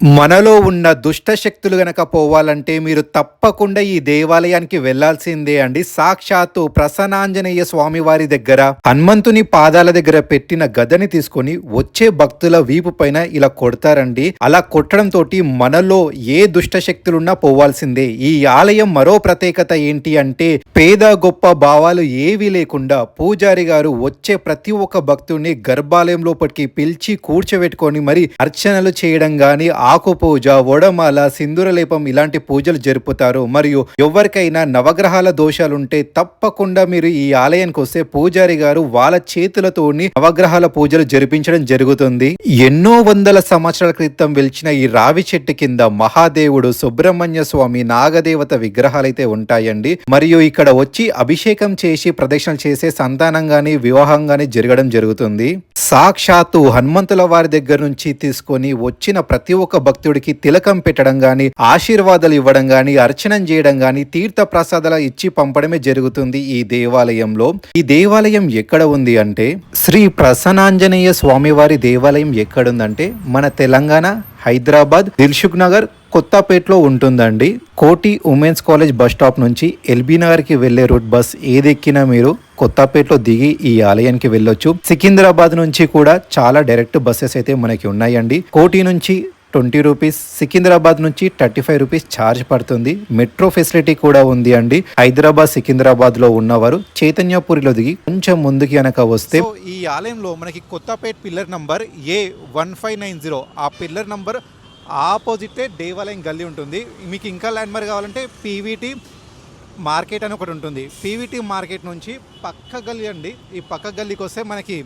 మనలో ఉన్న దుష్ట శక్తులు గనక పోవాలంటే మీరు తప్పకుండా ఈ దేవాలయానికి వెళ్ళాల్సిందే అండి. సాక్షాత్తు ప్రసన్నాంజనేయ స్వామి వారి దగ్గర హనుమంతుని పాదాల దగ్గర పెట్టిన గదని తీసుకొని వచ్చే భక్తుల వీపు పైన ఇలా కొడతారండి. అలా కొట్టడం తోటి మనలో ఏ దుష్ట శక్తులున్నా పోవాల్సిందే. ఈ ఆలయం మరో ప్రత్యేకత ఏంటి అంటే పేద గొప్ప భావాలు ఏవీ లేకుండా పూజారి గారు వచ్చే ప్రతి ఒక్క భక్తుడిని గర్భాలయం లోపలికి పిలిచి కూర్చోబెట్టుకొని మరి అర్చనలు చేయడం గాని ఆకు పూజ వడమాల సింధూరలేపం ఇలాంటి పూజలు జరుపుతారు. మరియు ఎవరికైనా నవగ్రహాల దోషాలుంటే తప్పకుండా మీరు ఈ ఆలయానికి వస్తే పూజారి గారు వాళ్ళ చేతులతోని నవగ్రహాల పూజలు జరిపించడం జరుగుతుంది. ఎన్నో వందల సంవత్సరాల క్రితం వెలిచిన ఈ రావి చెట్టు కింద మహాదేవుడు సుబ్రహ్మణ్య స్వామి నాగదేవత విగ్రహాలు అయితే ఉంటాయండి. మరియు ఇక్కడ వచ్చి అభిషేకం చేసి ప్రదక్షిణ చేసే సంతానం వివాహంగాని జరగడం జరుగుతుంది. సాక్షాత్తు హనుమంతుల వారి దగ్గర నుంచి తీసుకొని వచ్చిన ప్రతి ఒక్క భక్తుడికి తిలకం పెట్టడం గాని ఆశీర్వాదాలు ఇవ్వడం గాని అర్చనం చేయడం గాని తీర్థ ప్రసాదాలు ఇచ్చి పంపడమే జరుగుతుంది ఈ దేవాలయంలో. ఈ దేవాలయం ఎక్కడ ఉంది అంటే శ్రీ ప్రసన్నాంజనేయ స్వామివారి దేవాలయం ఎక్కడుందంటే మన తెలంగాణ హైదరాబాద్ దిల్సుఖ్ నగర్ కొత్తపేటలో ఉంటుందండి. Koti women's college bus stop నుంచి ఎల్బీ నగర్కి వెళ్ళే రూట్ బస్ ఏదెక్కినా మీరు కొత్తపేటలో దిగి ఈ ఆలయానికి వెళ్ళొచ్చు. సికింద్రాబాద్ నుంచి కూడా చాలా డైరెక్ట్ బస్సెస్ అయితే మనకి ఉన్నాయండి. కోటి నుంచి ట్వంటీ రూపీస్ సికింద్రాబాద్ నుంచి థర్టీ ఫైవ్ రూపీస్ ఛార్జ్ పడుతుంది. మెట్రో ఫెసిలిటీ కూడా ఉంది అండి. హైదరాబాద్ సికింద్రాబాద్లో ఉన్నవారు చైతన్యపురిలో దిగి కొంచెం ముందుకి అనక వస్తే ఈ ఆలయంలో మనకి Kothapeta pillar number A one five nine zero ఆ పిల్లర్ నంబర్ ఆపోజిటే దేవాలయం గల్లీ ఉంటుంది. మీకు ఇంకా ల్యాండ్ మార్క్ కావాలంటే పీవీటీ మార్కెట్ అని ఒకటి ఉంటుంది. పీవీటీ మార్కెట్ నుంచి పక్క గల్లీ అండి. ఈ పక్క గల్లీకి వస్తే మనకి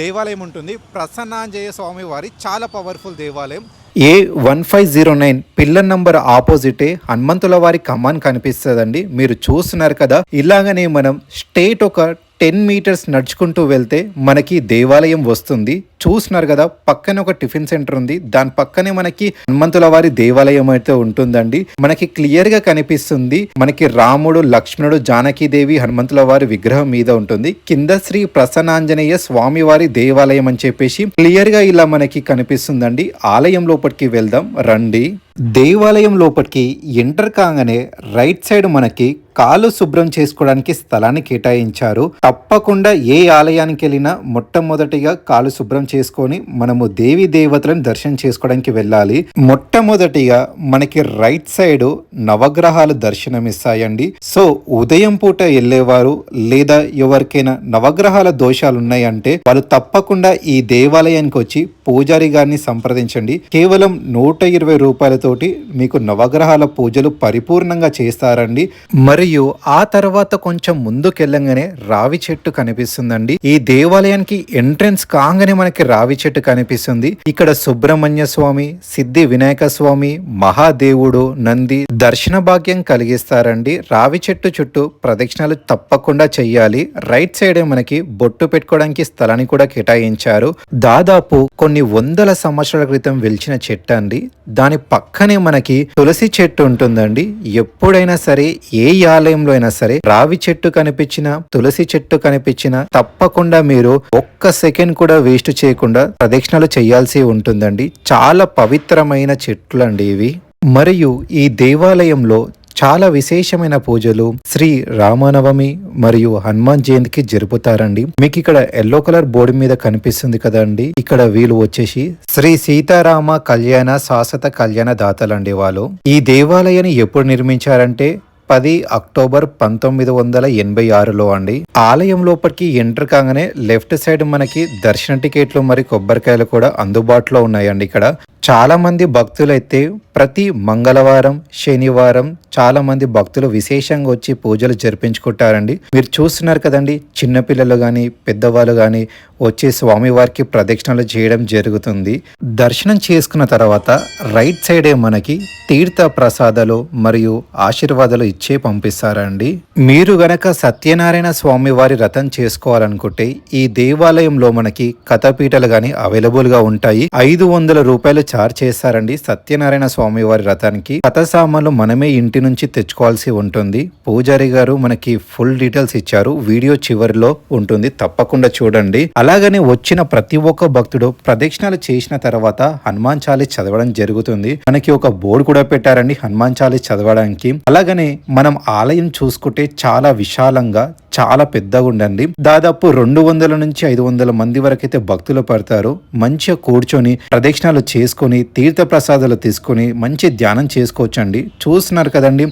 దేవాలయం ఉంటుంది. ప్రసన్నాంజయ స్వామి వారి చాలా పవర్ఫుల్ దేవాలయం. A one five zero nine pillar number ఆపోజిటే హనుమంతుల వారి కమాన్ కనిపిస్తుందండి. మీరు చూస్తున్నారు కదా ఇలాగనే మనం స్టేట్ ఒక టెన్ మీటర్స్ నడుచుకుంటూ వెళ్తే మనకి దేవాలయం వస్తుంది. చూస్తున్నారు కదా పక్కనే ఒక టిఫిన్ సెంటర్ ఉంది. దాని పక్కనే మనకి హనుమంతుల వారి దేవాలయం అయితే ఉంటుందండి. మనకి క్లియర్గా కనిపిస్తుంది మనకి రాముడు లక్ష్మణుడు జానకీదేవి హనుమంతుల వారి విగ్రహం మీద ఉంటుంది. కింద శ్రీ ప్రసన్నాంజనేయ స్వామి వారి దేవాలయం అని చెప్పేసి క్లియర్గా ఇలా మనకి కనిపిస్తుందండి. ఆలయం లోపలికి వెళ్దాం రండి. దేవాలయం లోపలికి ఎంటర్ కాగానే రైట్ సైడ్ మనకి కాలు శుభ్రం చేసుకోవడానికి స్థలాన్ని కేటాయించారు. తప్పకుండా ఏ ఆలయానికి వెళ్ళినా మొట్టమొదటిగా కాలు శుభ్రం చేసుకొని మనము దేవి దేవతలను దర్శనం చేసుకోవడానికి వెళ్ళాలి. మొట్టమొదటిగా మనకి రైట్ సైడ్ నవగ్రహాలు దర్శనం ఇస్తాయండి సో ఉదయం పూట వెళ్ళేవారు లేదా ఎవరికైనా నవగ్రహాల దోషాలు ఉన్నాయంటే వాళ్ళు తప్పకుండా ఈ దేవాలయానికి వచ్చి పూజారి గారిని సంప్రదించండి. కేవలం నూట ఇరవై రూపాయలతోటి మీకు నవగ్రహాల పూజలు పరిపూర్ణంగా చేస్తారండి. మరియు ఆ తర్వాత కొంచెం ముందుకెళ్ళంగానే రావి చెట్టు కనిపిస్తుందండి. ఈ దేవాలయానికి ఎంట్రన్స్ కాగానే మనకి రావి చెట్టు కనిపిస్తుంది. ఇక్కడ సుబ్రహ్మణ్య స్వామి సిద్ధి వినాయక స్వామి మహాదేవుడు నంది దర్శన భాగ్యం కలిగిస్తారండి. రావి చెట్టు చుట్టూ ప్రదక్షిణలు తప్పకుండా చెయ్యాలి. రైట్ సైడే మనకి బొట్టు పెట్టుకోవడానికి స్థలాన్ని కూడా కేటాయించారు. దాదాపు కొన్ని వందల సంవత్సరాల క్రితం వెలిచిన చెట్టు అండి. దాని పక్కనే మనకి తులసి చెట్టు ఉంటుందండి. ఎప్పుడైనా సరే ఏ ఆలయంలో అయినా సరే రావి చెట్టు కనిపించిన తులసి చెట్టు కనిపించిన తప్పకుండా మీరు ఒక్క సెకండ్ కూడా వేస్ట్ చేయకుండా ప్రదక్షిణలు చేయాల్సి ఉంటుందండి. చాలా పవిత్రమైన చెట్లు అండి ఇవి. మరియు ఈ దేవాలయంలో చాలా విశేషమైన పూజలు శ్రీ రామనవమి మరియు హనుమాన్ జయంతికి జరుపుతారండి. మీకు ఇక్కడ ఎల్లో కలర్ బోర్డు మీద కనిపిస్తుంది కదండి. ఇక్కడ వీళ్ళు వచ్చేసి శ్రీ సీతారామ కళ్యాణ శాశ్వత కళ్యాణ దాతలండి వాళ్ళు. ఈ దేవాలయాన్ని ఎప్పుడు నిర్మించారంటే పది అక్టోబర్ పంతొమ్మిది వందల ఎనభై ఆరులో అండి. ఆలయం లోపలికి ఎంటర్ కాగానే లెఫ్ట్ సైడ్ మనకి దర్శన టికెట్లు మరి కొబ్బరికాయలు కూడా అందుబాటులో ఉన్నాయండి ఇక్కడ. చాలా మంది భక్తులైతే ప్రతి మంగళవారం శనివారం చాలా మంది భక్తులు విశేషంగా వచ్చి పూజలు జరిపించుకుంటారండి. మీరు చూస్తున్నారు కదండి చిన్నపిల్లలు కానీ పెద్దవాళ్ళు కానీ వచ్చి స్వామివారికి ప్రదక్షిణలు చేయడం జరుగుతుంది. దర్శనం చేసుకున్న తర్వాత రైట్ సైడే మనకి తీర్థ ప్రసాదాలు మరియు ఆశీర్వాదాలు ఇచ్చే పంపిస్తారండి. మీరు గనక సత్యనారాయణ స్వామి వారి రథం చేసుకోవాలనుకుంటే ఈ దేవాలయంలో మనకి కథపీటలు కానీ అవైలబుల్గా ఉంటాయి. ఐదు వందల రూపాయలు చార్ చేశారండి. సత్యనారాయణ స్వామి వారి రథానికి. కథ సామాన్లు మనమే ఇంటి నుంచి తెచ్చుకోవాల్సి ఉంటుంది. పూజారి గారు మనకి ఫుల్ డీటెయిల్స్ ఇచ్చారు. వీడియో చివరిలో ఉంటుంది. తప్పకుండా చూడండి. అలాగనే వచ్చిన ప్రతి ఒక్క భక్తుడు ప్రదక్షిణాలు చేసిన తర్వాత హనుమాన్ చాలీస్ చదవడం జరుగుతుంది. మనకి ఒక బోర్డు కూడా పెట్టారండి హనుమాన్ చాలీస్ చదవడానికి. అలాగనే మనం ఆలయం చూసుకుంటే చాలా విశాలంగా చాలా పెద్దగా ఉండండి దాదాపు రెండు వందల నుంచి ఐదు వందల మంది వరకు అయితే భక్తులు పడతారు. మంచిగా కూర్చొని ప్రదక్షిణాలు చేసుకొని తీర్థ ప్రసాదాలు తీసుకొని మంచి ధ్యానం చేసుకోవచ్చండి. చూస్తున్నారు కదండి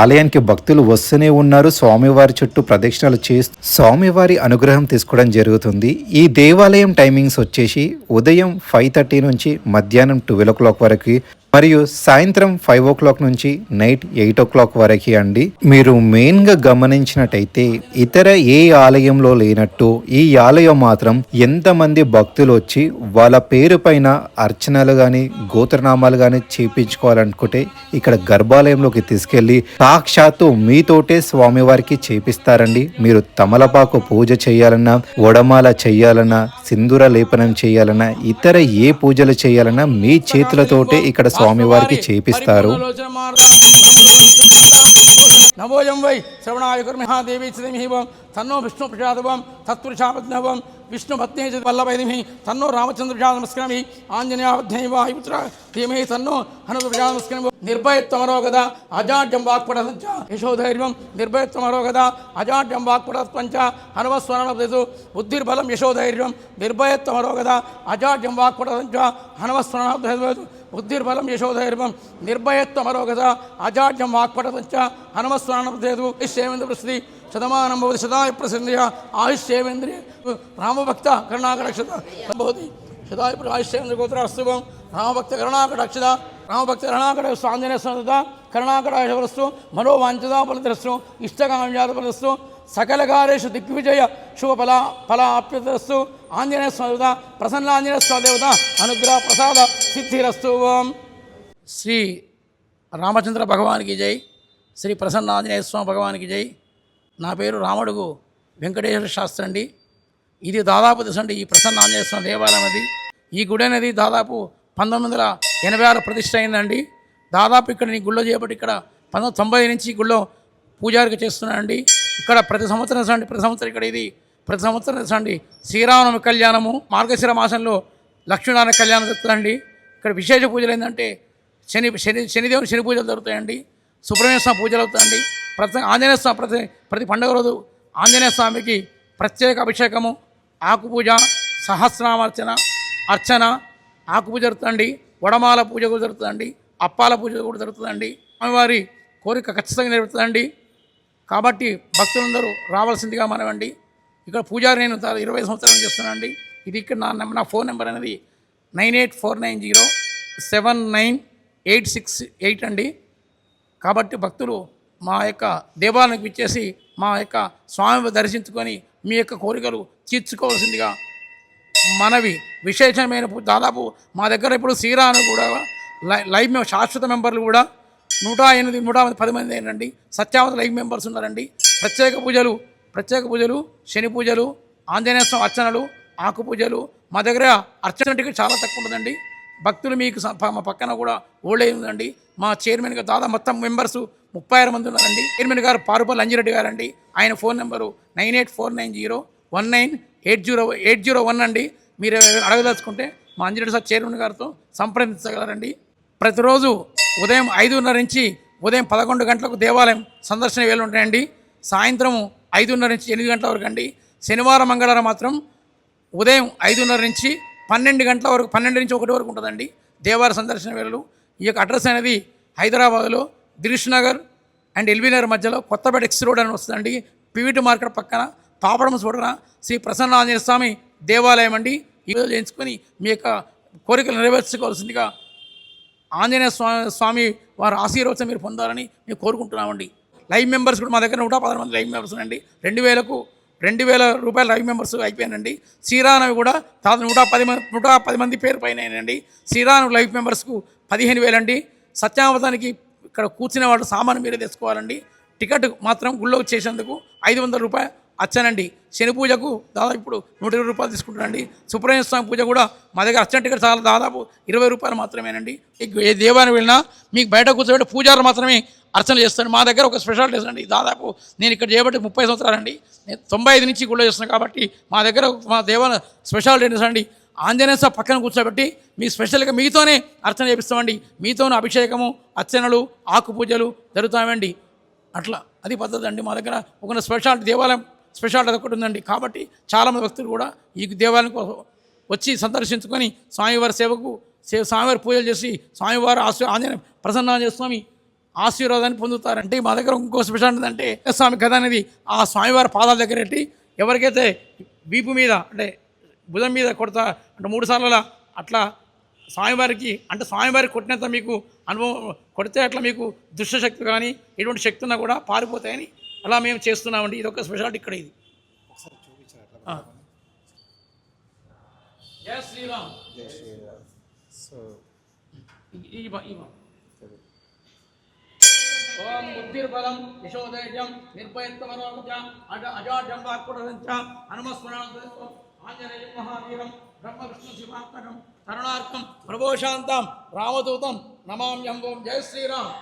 ఆలయానికి భక్తులు వస్తూనే ఉన్నారు. స్వామివారి చుట్టూ ప్రదక్షిణాలు చేస్తూ స్వామివారి అనుగ్రహం తీసుకోవడం జరుగుతుంది. ఈ దేవాలయం టైమింగ్స్ వచ్చేసి ఉదయం ఫైవ్ థర్టీ నుంచి మధ్యాహ్నం ట్వెల్వ్ ఓ క్లాక్ వరకు మరియు సాయంత్రం ఫైవ్ ఓ క్లాక్ నుంచి నైట్ ఎయిట్ ఓ క్లాక్ వరకు అండి. మీరు మెయిన్గా గమనించినట్టయితే ఇతర ఏ ఆలయంలో లేనట్టు ఈ ఆలయం మాత్రం ఎంతమంది భక్తులు వచ్చి వాళ్ళ పేరు పైన అర్చనలు కానీ గోత్రనామాలు కానీ చేపించుకోవాలనుకుంటే ఇక్కడ గర్భాలయంలోకి తీసుకెళ్ళి సాక్షాత్తు మీతోటే స్వామివారికి చేపిస్తారండి. మీరు తమలపాకు పూజ చేయాలన్నా వడమాల చేయాలన్నా సింధూర లేపనం చేయాలన్నా ఇతర ఏ పూజలు చేయాలన్నా మీ చేతులతోటే ఇక్కడ స్వామివారికి చేపిస్తారు నవోయం వై శ్రవణాయ కర్మిహాదేవి చిదిమిహివం తన్నో విష్ణు ప్రసాదవం తత్పురుషాపద్నవం విష్ణు పత్ని వల్లభైదిమి తన్నో రామచంద్ర ప్రసాద నమస్కారమి ఆంజనేయాధ్యయవాయుపుత్ర ధీమహి తన్నో హనుమ ప్రసాద నిర్భయత్వమరో కదా అజాడ్యం వాక్పడ సంచ యశోధైర్యం నిర్భయత్వమరో కదా అజాడ్యం వాక్పడ పంచ హనుమస్మరణ బుద్ధిర్బలం యశోధైర్యం నిర్భయత్వమరో కదా అజాడ్యం హనుమస్మరణ బుద్ధిర్బలం యశోధైర్యం నిర్భయత్వమరోగత అజాడ్యం వాక్పటంచ హనుమస్మరణేదు ఆయుష్యేంద్ర ప్రసిద్ధి శతమానం భవతి శతాయ ప్రసిద్ధియ ఆయుష్యేంద్రియ రామభక్త కరుణాకరక్షత భవతి శతాయ ఆయుష్యేంద్ర గోత్ర గోత్రాస్తువం రామభక్త కరుణాకటాక్షత రామభక్త కరుణాకట ఆంజనేయ స్వామిత కరుణాకటాశవరస్తు మనోవాంఛదా ఫలద్రస్తు ఇష్టకామ్యాద ఫలస్తు సకల కార్యేషు దిగ్విజయ శుభఫల ఫలాప్యతస్తు ఆంజనేయ స్వామి దేవత ప్రసన్న ఆంజనేయ స్వామి దేవత అనుగ్రహ ప్రసాద సిద్ధిరస్తు ఓం శ్రీ రామచంద్ర భగవానికి జై శ్రీ ప్రసన్న ఆంజనేయ స్వామి భగవానికి జై. నా పేరు రామడుగు వెంకటేశ్వర శాస్త్రి అండి. ఇది దాదాపు దిశండి ఈ ప్రసన్న ఆంజనేయ స్వామి దేవాలయం అది. ఈ గుడి అనేది దాదాపు పంతొమ్మిది వందల ఎనభై ఆరు ప్రతిష్ట అయిందండి. దాదాపు ఇక్కడ నీ గుళ్ళో చేపట్టి ఇక్కడ పంతొమ్మిది తొంభై నుంచి గుళ్ళో పూజారికి చేస్తున్నానండి. ఇక్కడ ప్రతి సంవత్సరం సండి ప్రతి సంవత్సరం ఇక్కడ ఇది ప్రతి సంవత్సరం సండి శ్రీరామనవమి కళ్యాణము మార్గశిర మాసంలో లక్ష్మీనారాయణ కళ్యాణం జరుగుతుందండి. ఇక్కడ విశేష పూజలు ఏంటంటే శని శని శనిదేవుని శని పూజలు జరుగుతాయండి. సుబ్రహ్మణ్య స్వామి పూజలు అవుతాయండి. ప్రతి ఆంజనేయ స్వామి ప్రతి ప్రతి పండుగ రోజు ఆంజనేయ స్వామికి ప్రత్యేక అభిషేకము ఆకు పూజ సహస్రనామార్చన అర్చన ఆకు పూజ జరుగుతుందండి. వడమాల పూజ కూడా జరుగుతుందండి. అప్పాల పూజ కూడా జరుగుతుందండి. స్వామివారి కోరిక ఖచ్చితంగా నెరవేరుతుందండి. కాబట్టి భక్తులందరూ రావాల్సిందిగా మనవండి. ఇక్కడ పూజారి నేను ఇరవై సంవత్సరాలు చేస్తున్నానండి. ఇది ఇక్కడ నా నెంబర్ నా ఫోన్ నెంబర్ అనేది nine eight four nine zero seven nine eight six eight అండి. కాబట్టి భక్తులు మా యొక్క దేవాలయానికి ఇచ్చేసి మా యొక్క స్వామి దర్శించుకొని మీ యొక్క కోరికలు తీర్చుకోవాల్సిందిగా మనవి. విశేషమైన పూ- దాదాపు మా దగ్గర ఇప్పుడు శ్రీరాను కూడా లై- లైవ్ మేము శాశ్వత మెంబర్లు కూడా నూట ఎనిమిది నూట పది మంది అయినండి. సత్యావత లైవ్ మెంబర్స్ ఉన్నారండి. ప్రత్యేక పూజలు ప్రత్యేక పూజలు శని పూజలు ఆంజనేయ స్వామి అర్చనలు ఆకు పూజలు. మా దగ్గర అర్చన టికెట్ చాలా తక్కువ ఉంటుందండి. భక్తులు మీకు మా పక్కన కూడా ఓల్డ్ ఏజ్ ఉందండి. మా చైర్మన్ గారు దాదాపు మొత్తం మెంబర్స్ ముప్పై ఆరు మంది ఉన్నారండి. చైర్మన్ గారు పారుపల్లి అంజిరెడ్డి గారు అండి ఆయన phone number nine eight four nine zero one nine eight zero eight zero one అండి. మీరు అడగదలుచుకుంటే మా అంజిరెడ్డి సార్ చైర్మన్ గారితో సంప్రదించగలరండి. ప్రతిరోజు ఉదయం ఐదున్నర నుంచి ఉదయం పదకొండు గంటలకు దేవాలయం సందర్శన వేలు ఉంటాయండి. సాయంత్రం ఐదున్నర నుంచి ఎనిమిది గంటల వరకు అండి. శనివారం మంగళవారం మాత్రం ఉదయం ఐదున్నర నుంచి పన్నెండు గంటల వరకు పన్నెండు నుంచి ఒకటి వరకు ఉంటుందండి. దేవాలయ సందర్శన వేళలు. ఈ యొక్క అడ్రస్ అనేది హైదరాబాద్లో దిల్ష్ నగర్ అండ్ ఎల్బీ నగర్ మధ్యలో కొత్తపేట ఎక్స్ రోడ్ అని వస్తుందండి. పివిటి మార్కెట్ పక్కన పాపడం చూడన శ్రీ ప్రసన్న ఆంజనేయ స్వామి దేవాలయం అండి. ఈరోజు చేయించుకొని మీ యొక్క కోరికలు నెరవేర్చుకోవాల్సిందిగా ఆంజనేయ స్వామి స్వామి వారి ఆశీర్వచనం మీరు పొందాలని మేము కోరుకుంటున్నామండి. లైవ్ మెంబర్స్ కూడా మా దగ్గర నూట పదహారు మంది లైవ్ మెంబర్స్ అండి రెండు వేలకు రెండు వేల రూపాయల లైవ్ మెంబర్స్ అయిపోయానండి. శ్రీరానవి కూడా దాదాపు నూట పది మంది నూట పది మంది పేరు పైన శ్రీరాను లైవ్ మెంబర్స్కు పదిహేను వేలండి. సత్యావతానికి ఇక్కడ కూర్చునే వాళ్ళు సామాను మీరే తెచ్చుకోవాలండి. టికెట్ మాత్రం గుళ్ళో చేసేందుకు ఐదు వందల రూపాయలు అచ్చనండి. శని పూజకు దాదాపు ఇప్పుడు నూట ఇరవై రూపాయలు తీసుకుంటానండి సుబ్రహ్మణ్య స్వామి పూజ కూడా మా దగ్గర అర్చన టికెట్ చాలా దాదాపు ఇరవై రూపాయలు మాత్రమేనండి. ఏ దేవాన్ని వెళ్ళినా మీకు బయట కూర్చోబెట్టి పూజారు మాత్రమే అర్చన చేస్తాను. మా దగ్గర ఒక స్పెషాలిటీస్ అండి. దాదాపు నేను ఇక్కడ చేయబట్టి ముప్పై సంవత్సరాలండి. నేను తొంభై ఐదు నుంచి గుళ్ళో చేస్తున్నాను కాబట్టి మా దగ్గర మా దేవాలయ స్పెషాలిటీస్ అండి. ఆంజనేయ పక్కన కూర్చోబెట్టి మీ స్పెషల్గా మీతోనే అర్చన చేపిస్తామండి. మీతోనే అభిషేకము అర్చనలు ఆకు పూజలు జరుగుతామండి అట్లా అది పద్ధతి అండి. మా దగ్గర ఒక స్పెషాలిటీ దేవాలయం స్పెషాలిటీ ఒకటి ఉందండి. కాబట్టి చాలామంది భక్తులు కూడా ఈ దేవాలయం కోసం వచ్చి సందర్శించుకొని స్వామివారి సేవకు సే స్వామివారి పూజలు చేసి స్వామివారి ఆశ ఆంజనేయ ప్రసన్న స్వామి ఆశీర్వాదాన్ని పొందుతారంటే మా దగ్గర ఇంకో స్పెషాలిటీ అంటే స్వామి కథ అనేది ఆ స్వామివారి పాదాల దగ్గర పెట్టి ఎవరికైతే వీపు మీద అంటే భుజం మీద కొడతా అంటే మూడు సార్లు అట్లా స్వామివారికి అంటే స్వామివారికి కొట్టినంత మీకు అనుభవం కొడితే అట్లా మీకు దుష్టశక్తి కానీ ఎటువంటి శక్తి ఉన్నా కూడా పారిపోతాయని అలా మేము చేస్తున్నామండి. ఇది ఒక స్పెషాలిటీ ఇక్కడ ఇది. ఆ. జై శ్రీరామ్. బా. ఓం బుద్ధిర్బలం యశోధైర్యం నిర్భయత్వమనోజ అజ అజాఢ్యం వాక్కుడంచ హనుమస్మరణం ఆంజనేయం మహావీరం బ్రహ్మ విష్ణు శివాత్మకం తరుణార్థం ప్రభోశాంతం రామదూతం నమామ్యం ఓం జయ శ్రీరామ్.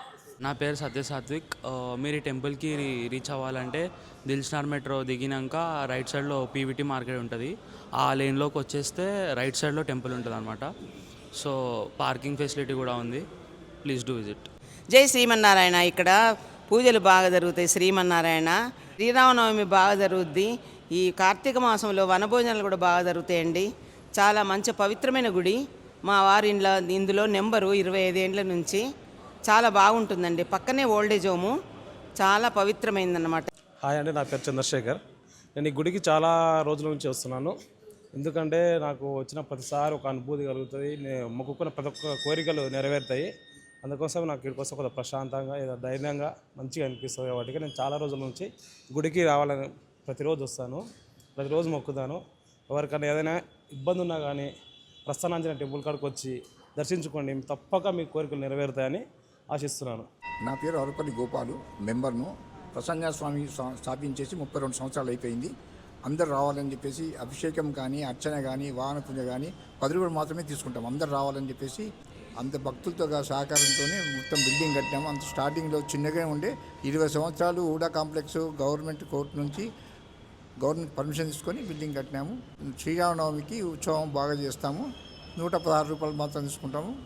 నా పేరు సత్య సాత్విక్ మీరు ఈ టెంపుల్కి రీచ్ అవ్వాలంటే దిల్స్నార్ మెట్రో దిగినాక రైట్ సైడ్లో పీవీటీ మార్కెట్ ఉంటుంది. ఆ లేన్లోకి వచ్చేస్తే రైట్ సైడ్లో టెంపుల్ ఉంటుంది అనమాట సో పార్కింగ్ ఫెసిలిటీ కూడా ఉంది. Please do visit. జై శ్రీమన్నారాయణ. ఇక్కడ పూజలు బాగా జరుగుతాయి శ్రీమన్నారాయణ. శ్రీరామనవమి బాగా జరుగుద్ది. ఈ కార్తీక మాసంలో వనభోజనాలు కూడా బాగా జరుగుతాయండి. చాలా మంచి పవిత్రమైన గుడి. మా వారి ఇంట్లో ఇందులో నెంబరు ఇరవై ఐదేండ్ల నుంచి చాలా బాగుంటుందండి. పక్కనే ఓల్డేజ్ హోము. చాలా పవిత్రమైందన్నమాట. హాయ్ అండి నా పేరు చంద్రశేఖర్. నేను ఈ గుడికి చాలా రోజుల నుంచి వస్తున్నాను. ఎందుకంటే నాకు వచ్చిన ప్రతిసారి ఒక అనుభూతి కలుగుతుంది. నేను మొక్కుకున్న ప్రతి ఒక్క కోరికలు నెరవేరుతాయి. అందుకోసం నాకు ఇక్కడికి వస్తే కొంత ప్రశాంతంగా ఏదో ధైర్యంగా మంచిగా అనిపిస్తుంది కాబట్టి నేను చాలా రోజుల నుంచి గుడికి రావాలని ప్రతిరోజు వస్తాను ప్రతిరోజు మొక్కుతాను. ఎవరికైనా ఏదైనా ఇబ్బంది ఉన్నా కానీ ప్రస్థానాంజన టెంపుల్ కాడికి వచ్చి దర్శించుకోండి. తప్పక మీ కోరికలు నెరవేరుతాయని ఆశిస్తున్నాను. నా పేరు అరపల్లి గోపాలు మెంబర్ను ప్రసన్న స్వామి స్థాపించేసి ముప్పై రెండు సంవత్సరాలు అయిపోయింది. అందరు రావాలని చెప్పేసి అభిషేకం కానీ అర్చన కానీ వాహన పూజ కానీ పది రూపాయలు మాత్రమే తీసుకుంటాం. అందరు రావాలని చెప్పేసి అంత భక్తులతో సహకారంతో సహకారంతోనే మొత్తం బిల్డింగ్ కట్టాము. అంత స్టార్టింగ్లో చిన్నగా ఉండే. ఇరవై సంవత్సరాలు ఊడా కాంప్లెక్స్ గవర్నమెంట్ కోర్టు నుంచి గవర్నమెంట్ పర్మిషన్ తీసుకొని బిల్డింగ్ కట్టినాము. శ్రీరామనవమికి ఉత్సవం బాగా చేస్తాము. నూట పదహారు రూపాయలు మాత్రం తీసుకుంటాము.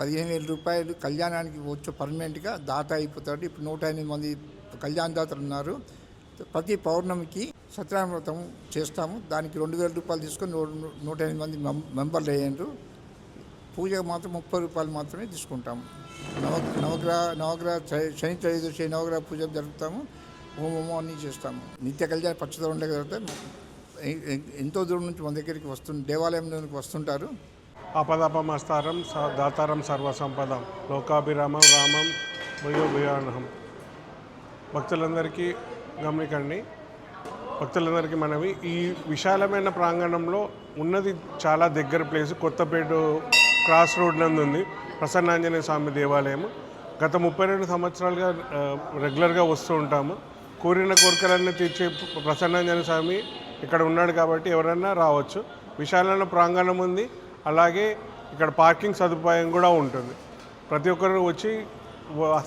పదిహేను వేల రూపాయలు కళ్యాణానికి వచ్చే పర్మనెంట్గా దాత అయిపోతాడు. ఇప్పుడు నూట ఎనిమిది మంది కళ్యాణ దాతలు ఉన్నారు. ప్రతి పౌర్ణమికి సత్యనారాయణ వ్రతం చేస్తాము. దానికి రెండు వేల రూపాయలు తీసుకొని నూట ఎనిమిది మంది మం- మెంబర్లు అయ్యారు పూజకు మాత్రం ముప్పై రూపాయలు మాత్రమే తీసుకుంటాము. నవ నవగ్రహ నవగ్రహ శని త్రయోదశి నవగ్రహ పూజ జరుపుతాము. హోమము అన్నీ చేస్తాము. నిత్య కళ్యాణ పచ్చదనం ఉండే జరుగుతాయి ఎంతో దూరం నుంచి మన దగ్గరికి వస్తు దేవాలయంలోనికి వస్తుంటారు. అపదపమస్తారం స- దాతారం సర్వసంపదం. లోకాభిరామం రామం భయో భయానహం. భక్తులందరికీ గమనికండి. భక్తులందరికీ మనవి. ఈ విశాలమైన ప్రాంగణంలో ఉన్నది చాలా దగ్గర ప్లేస్. కొత్తపేట క్రాస్ రోడ్ నందు ఉంది. ప్రసన్నాంజనేయ స్వామి దేవాలయం గత ముప్పై రెండు సంవత్సరాలుగా రెగ్యులర్గా వస్తూ ఉంటాము. కోరిన కోరికలన్నీ తీర్చే ప్రసన్నాంజనేయ స్వామి ఇక్కడ ఉన్నాడు కాబట్టి ఎవరైనా రావచ్చు. విశాలమైన ప్రాంగణం ఉంది. అలాగే ఇక్కడ పార్కింగ్ సదుపాయం కూడా ఉంటుంది. ప్రతి ఒక్కరు వచ్చి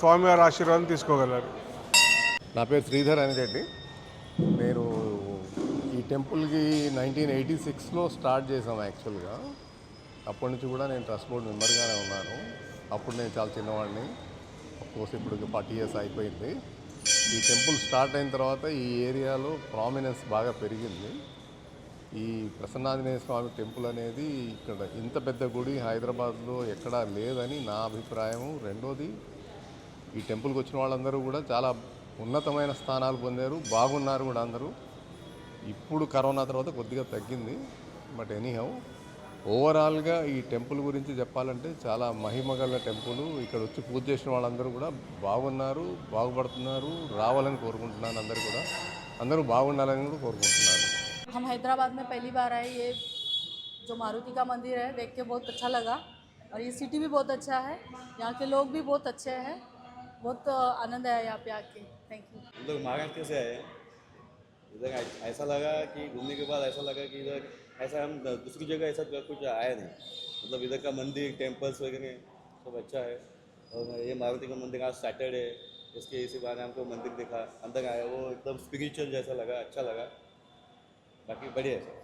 స్వామివారి ఆశీర్వాదం తీసుకోగలరు. నా పేరు శ్రీధర్ అనిరెడ్డి. నేను ఈ టెంపుల్కి నైన్టీన్ ఎయిటీ సిక్స్లో స్టార్ట్ చేసాం యాక్చువల్గా. అప్పటి నుంచి కూడా నేను ట్రస్ట్ బోర్డు మెంబర్గానే ఉన్నాను. అప్పుడు నేను చాలా చిన్నవాడిని. కోర్స్ ఇప్పుడు ఫార్టీ ఇయర్స్ అయిపోయింది. ఈ టెంపుల్ స్టార్ట్ అయిన తర్వాత ఈ ఏరియాలో ప్రామినెన్స్ బాగా పెరిగింది. ఈ ప్రసన్నాంజనేయ స్వామి టెంపుల్ అనేది ఇక్కడ ఇంత పెద్ద గుడి హైదరాబాద్లో ఎక్కడా లేదని నా అభిప్రాయం రెండోది ఈ టెంపుల్కి వచ్చిన వాళ్ళందరూ కూడా చాలా ఉన్నతమైన స్థానాలు పొందారు. బాగున్నారు కూడా అందరూ. ఇప్పుడు కరోనా తర్వాత కొద్దిగా తగ్గింది. బట్ ఎనీహౌ ఓవరాల్గా ఈ టెంపుల్ గురించి చెప్పాలంటే చాలా మహిమగల టెంపుల్ ఇక్కడ వచ్చి పూజ చేసిన వాళ్ళందరూ కూడా బాగున్నారు బాగుపడుతున్నారు రావాలని కోరుకుంటున్నాను అందరూ కూడా అందరూ బాగుండాలని కూడా కోరుకుంటున్నాను हम हैदराबाद में पहली बार आए ये जो मारुति का मंदिर है देख के बहुत अच्छा लगा और ये सिटी भी बहुत अच्छा है यहाँ के लोग भी बहुत अच्छे हैं बहुत आनंद आया यहाँ पे आके थैंक यू हम लोग महाराष्ट्र से आए इधर ऐ- ऐसा लगा कि घूमने के बाद ऐसा लगा कि इधर ऐसा हम दूसरी जगह ऐसा कुछ आया नहीं। मतलब इधर का मंदिर टेम्पल्स वगैरह सब अच्छा है। और ये मारुति का मंदिर आज सैटरडे है। इसके इसी बहाने हमको मंदिर दिखा। अंदर आया वो एकदम स्पिरिचुअल जैसा लगा अच्छा लगा। बाकी बढ़िया है